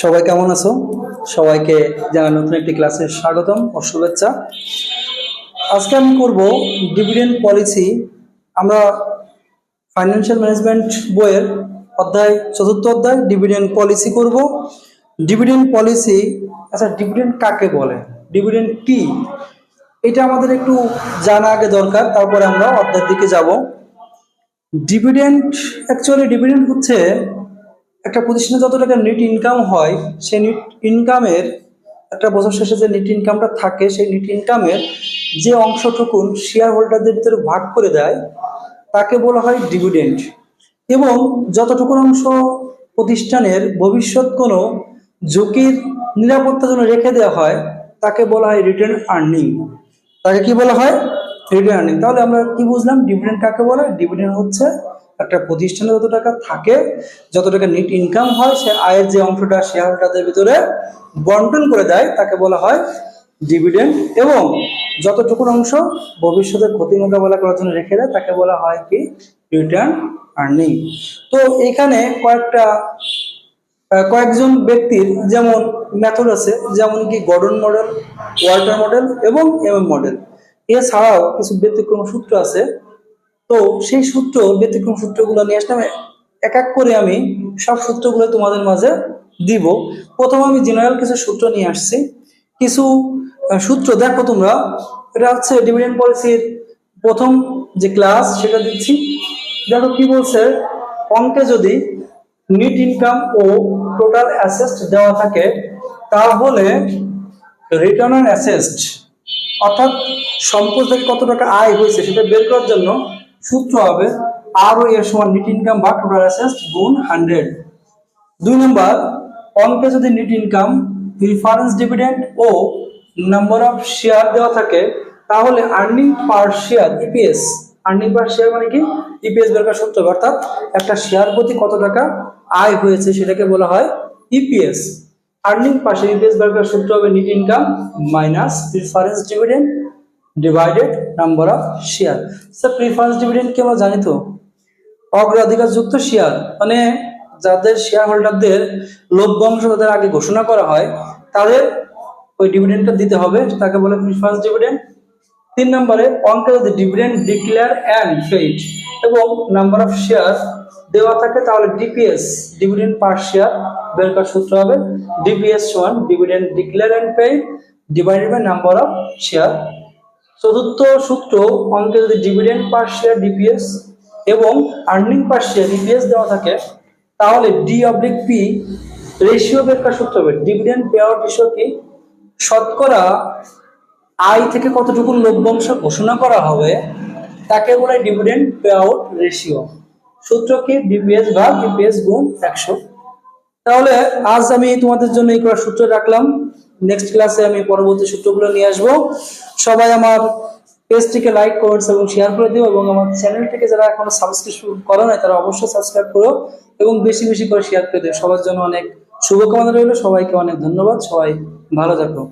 সবাই কেমন আছো? সবাইকে জানা নতুন একটি ক্লাসে স্বাগতম ও শুভেচ্ছা। আজকে আমি করব ডিভিডেন্ড পলিসি। আমরা ফাইন্যান্সিয়াল ম্যানেজমেন্ট বইয়ের অধ্যায়, চতুর্থ অধ্যায়, ডিভিডেন্ড পলিসি করব। ডিভিডেন্ড পলিসি আচ্ছা ডিভিডেন্ড কাকে বলে? ডিভিডেন্ড কি? এটা আমাদের একটু জানা আগে দরকার, তারপরে আমরা অধ্যায়ের দিকে যাব। ডিভিডেন্ড অ্যাকচুয়ালি ডিভিডেন্ড হচ্ছে একটা প্রতিষ্ঠানে যত টাকা নেট ইনকাম হয়, সেই নেট ইনকামের একটা বছর শেষে যে নেট ইনকামটা থাকে, সেই নেট ইনকামের যে অংশটুকুন শেয়ার হোল্ডারদের ভিতরে ভাগ করে দেয়, তাকে বলা হয় ডিভিডেন্ড এবং যতটুকু অংশ প্রতিষ্ঠানের ভবিষ্যৎ কোনো ঝুঁকির নিরাপত্তার জন্য রেখে দেওয়া হয়, তাকে বলা হয় রিটার্ন আর্নিং তাকে কি বলা হয়? রিটার্ন আর্নিং তাহলে আমরা কি বুঝলাম? ডিভিডেন্ড কাকে বলে? ডিভিডেন্ড হচ্ছে একটা প্রতিষ্ঠানে যত টাকা থাকে, যত টাকা নেট ইনকাম হয়, সে আয়ের যে অংশটা শেয়ার হোল্ডারদের ভিতরে বন্টন করে দেয়, তাকে বলা হয় ডিভিডেন্ড এবং যতটুকু অংশ ভবিষ্যতে ক্ষতি মোকাবেলা করার জন্য রেখে দেয়, তাকে বলা হয় কি? রিটার্ন আর্নিং তো এখানে কয়েকটা কয়েকজন ব্যক্তির যেমন মেথড আছে, যেমন কি গর্ডন মডেল ওয়াল্টার মডেল এবং এমএম মডেল এছাড়াও কিছু ব্যতিক্রম সূত্র আছে তো সেই সূত্র, ব্যতিক্রম সূত্রগুলো নিয়ে আসলাম এক এক করে আমি সব সূত্রগুলো তোমাদের মাঝে দিব। প্রথমে আমি জেনারেল কিছু সূত্র নিয়ে আসছি। কিছু সূত্র দেখো তোমরা। এটা হচ্ছে ডিভিডেন্ড পলিসির প্রথম যে ক্লাস সেটা দিচ্ছি। দেখো কি বলছে? অঙ্কে যদি নিট ইনকাম ও টোটাল অ্যাসেস্ট দেওয়া থাকে, তাহলে রিটার্ন অ্যাসেস্ট অর্থাৎ সম্পদ থেকে কত টাকা আয় হয়েছে সেটা বের করার জন্য সূত্র হবে আর এর সমান নেট ইনকাম বা টোটাল অ্যাসেস্ট গুণ হান্ড্রেড দুই নম্বর অঙ্কে যদি নেট ইনকাম প্রিফারেন্স ডিভিডেন্ড ও নাম্বার অফ শেয়ার দেওয়া থাকে, তাহলে earning per share EPS earning per share মানে কি? ইপিএস বের করার সূত্র অর্থাৎ একটা শেয়ার প্রতি কত টাকা আয় হয়েছে সেটাকে বলা হয় EPS earning per share EPS বের করার সূত্র হবে net income minus preference dividend divided number of share sir preference dividend কি আমরা জানি তো? অগ্রাধিকার যুক্ত শেয়ার মানে যাদের শেয়ার হোল্ডারদের লভ্যাংশ তাদের আগে ঘোষণা করা হয়, তাদের ওই ডিভিডেন্ডটা দিতে হবে, তাকে বলে প্রিফারেন্স ডিভিডেন্ড তিন নম্বরে অঙ্কে যদি ডিভিডেন্ড ডিক্লেয়ার অ্যান্ড পেইড এবং নাম্বার অফ শেয়ার দেওয়া থাকে, তাহলে ডিপিএস ডিভিডেন্ড পার শেয়ার বের করার সূত্র হবে ডিপিএস সমান dividend declare and paid divided by number of share চতুর্থ সূত্র অঙ্কে যদি ডিভিডেন্ড পার শেয়ার ডিপিএস এবং আর্নিং পার শেয়ার ইপিএস দেওয়া থাকে, তাহলে ডি অবলিক পি রেশিও বের সূত্র হবে। ডিভিডেন্ড পে আউট রেশিও কি? শতকরা আয় থেকে কতটুকু লভ্যাংশ ঘোষণা করা হবে, তাকে বলে ডিভিডেন্ড পে আউট রেশিও সূত্র কি? ডিপিএস বা ডিপিএস গুণ একশো। তাহলে আজ আমি তোমাদের জন্য এই করার সূত্র রাখলাম। নেক্সট ক্লাসে আমি পরবর্তী সূত্রগুলো নিয়ে আসব। সবাই আমার পেজটিকে লাইক কমেন্টস এবং শেয়ার করে দিও এবং আমার চ্যানেলটিকে যারা এখনও সাবস্ক্রিপশন করো নাই, তারা অবশ্যই সাবস্ক্রাইব করো এবং বেশি বেশি করে শেয়ার করে দিও। সবার জন্য অনেক শুভকামনা রইল। সবাইকে অনেক ধন্যবাদ। সবাই ভালো থাকো।